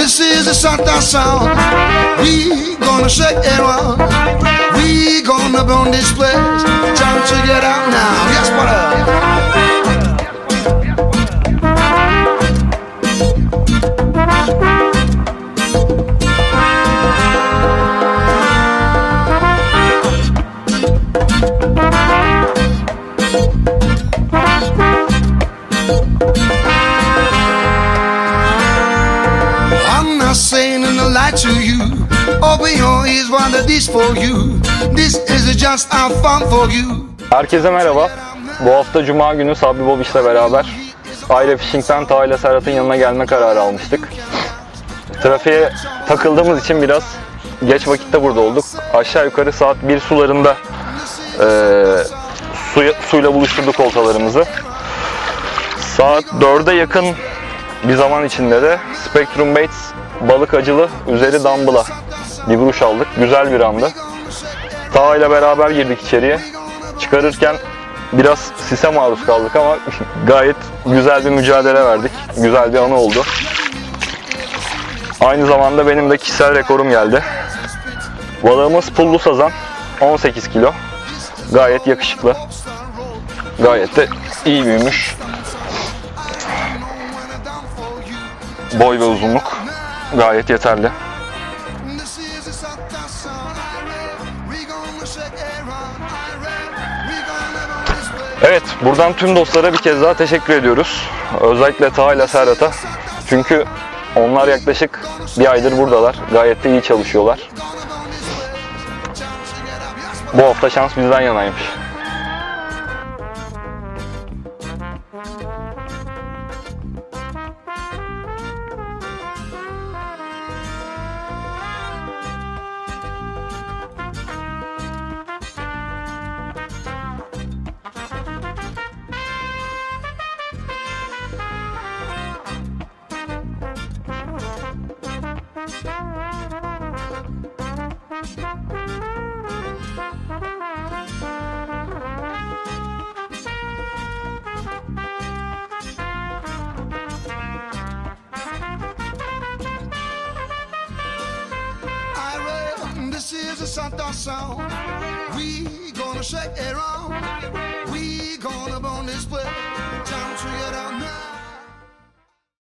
the Santa sound. We gonna shake it around. We gonna burn this place. Time to get out now. I'm not saying a lie to you. Open your ears while the this for you. This is just our fun for you. Herkese merhaba. Bu hafta Cuma günü Sabri Bobiş'le beraber Aile Fishing'den Taha ile Serhat'ın yanına gelme kararı almıştık. Trafiğe takıldığımız için biraz geç vakitte burada olduk. Aşağı yukarı saat 1 sularında eee suya, suyla buluşturduk oltalarımızı. Saat 4'e yakın bir zaman içinde de Spectrum Baits balık acılı üzeri dumbbell'a bir vuruş aldık. Güzel bir andı. Taha ile beraber girdik içeriye. Çıkarırken biraz sise maruz kaldık ama gayet güzel bir mücadele verdik. Güzel bir anı oldu. Aynı zamanda benim de kişisel rekorum geldi. Balığımız pullu sazan 18 kilo. Gayet yakışıklı. Gayet de iyi büyümüş. Boy ve uzunluk gayet yeterli. Evet, buradan tüm dostlara bir kez daha teşekkür ediyoruz. Özellikle Taha ile Serhat'a. Çünkü onlar yaklaşık bir aydır buradalar. Gayet de iyi çalışıyorlar. Bu hafta şans bizden yanaymış. This is a Santa song. We gonna shake it around.